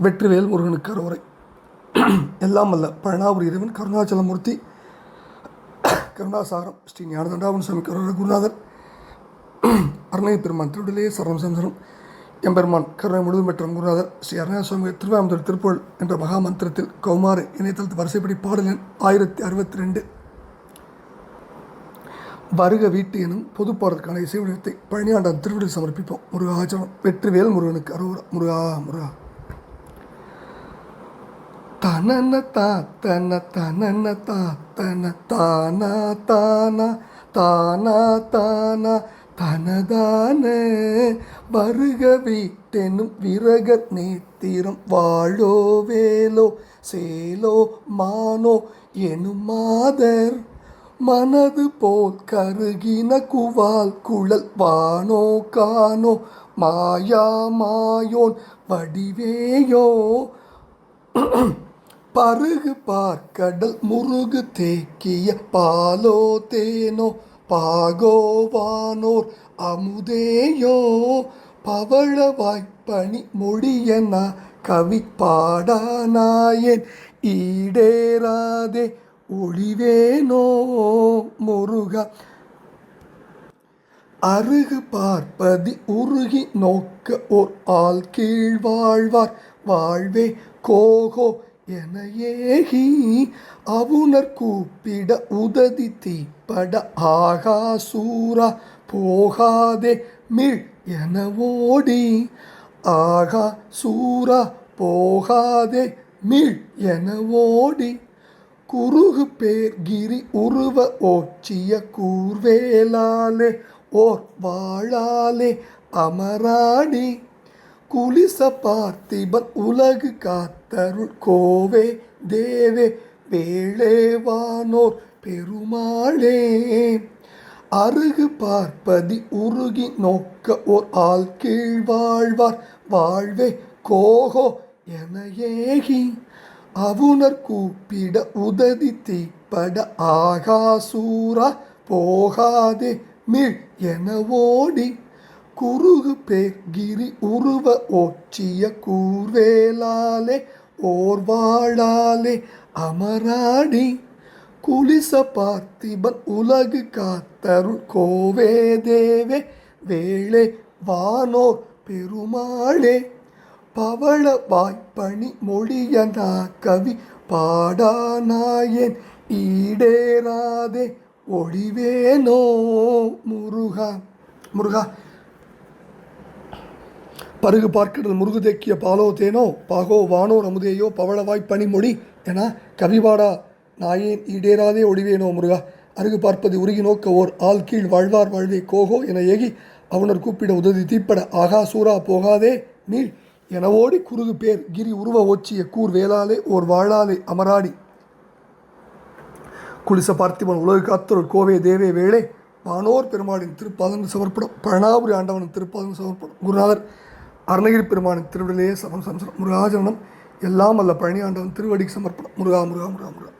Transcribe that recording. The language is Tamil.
வெற்றிவேல் முருகனுக்கு அறுவரை எல்லாம் அல்ல பழனாபுரி இறைவன் கருணாச்சலமூர்த்தி கருணாசாரம் ஸ்ரீ ஞானதண்டாவன் சுவாமி கருண குருநாதர் அருணை பெருமான் திருடலே சரணம் சந்திரம் எம்பெருமான் கருணை முழுதும் பெற்ற குருநாதர் ஸ்ரீ அருணா சுவாமி திருவாமந்தூர் திருப்புகழ் என்ற மகா மந்திரத்தில் கௌமாறு இணையதளத்து வரிசைப்படி பாடல் எண் ஆயிரத்தி அறுபத்தி ரெண்டு வருக வீட்டு எனும் பொதுப்பாடலுக்கான இசை வடிவத்தை பழனியாண்டான் திருவிழி சமர்ப்பிப்போம். முருகாச்சலம் வெற்றிவேல் முருகனுக்கு அரோரா முருகா முருகா. தனன தா தன தனன தா தன தானா தானா தானா தானா தனதான. வருக வீட்டெனும் விரக நேத்திரம் வாழோ வேலோ சேலோ மானோ எனும் மாதர். மனது போல் கருகின குவால் குழல் வானோ கானோ மாயா மாயோன் வடிவேயோ. பருகு பார்க்கடல் முருகு தேக்கிய பாலோ தேனோ பாகோவானோர் அமுதேயோ. பவழவாய் பணி மொழியன கவி பாடானாயேன் ஈடேறாதே ஒளிவேனோ முருகா அருகு பார்ப்பதி உருகி நோக்க ஓர் ஆள் கீழ் வாழ்வார். வாழ்வே கோகோ என ஏகி அவுணர் கூப்பிட உததி தீப்பட ஆகாசூரா போகாதே மிழ் என ஓடி. ஆகா சூரா போகாதே மிழ் என ஓடி. குறுகு பேர் கிரி உருவ ஓச்சிய கூர்வேலாலே ஓர் வாழாலே அமராணி. குலிச பார்த்திபன் உலகு காத்தருள் கோவே தேவே வேளேவானோர் பெருமாளே. அருகு பார்ப்பதி உருகி நோக்க ஓர் ஆள் கீழ் வாழ்வார். வாழ்வே கோகோ என ஏகி அவுணர் கூப்பிட உததி தீப்பட ஆகாசூரா போகாதே மிழ் என ஓடி. குறுகு பேகிரி உருவ ஓச்சிய கூர்வேலாலே ஓர் வாழாலே அமராடி குலிச பார்த்திபன் உலகு காத்தருள் கோவே தேவே வேளே வானோர் பெருமாளே. பவள வாய்ப்பணி மொழியனா கவி பாடானாயேன் ஈடேராதே ஒளிவேனோ முருகா. முருகா பருகு பார்க்கடல் முருகு தேக்கிய பாலோ தேனோ பாகோ வானோ நமுதேயோ பவளவாய் பனிமொழி என கவிபாடா நாயேன் ஈடேறாதே ஒளிவேனோ முருகா. அருகு பார்ப்பது உருகி நோக்க ஓர் ஆள் கீழ் வாழ்வார் வாழ்வே கோகோ என ஏகி அவனர் கூப்பிட உதவி தீப்பட ஆகா சூரா போகாதே நீ எனவோடி குருது பேர் கிரி உருவ ஓச்சிய கூர் வேளாலே ஓர் வாழாலே அமராடி. குளிச பார்த்திபன் உலகு காத்தொரு கோவே தேவே வேளே வானோர் பெருமாளின் திருப்பாதங்கள் சமர்ப்பணம் பழனாபுரி ஆண்டவனின் திருப்பாதங்கள் சமர்ப்பணம். குருநாதர் அருணகிரி பெருமானின் திருவிடையிலேயே சமம் சம்சரம் முருகாஜனம் எல்லாம் அல்ல. பழனியாண்டவன் திருவடிக்கு சமர்ப்பணம். முருகா முருகா முருகா முருகா.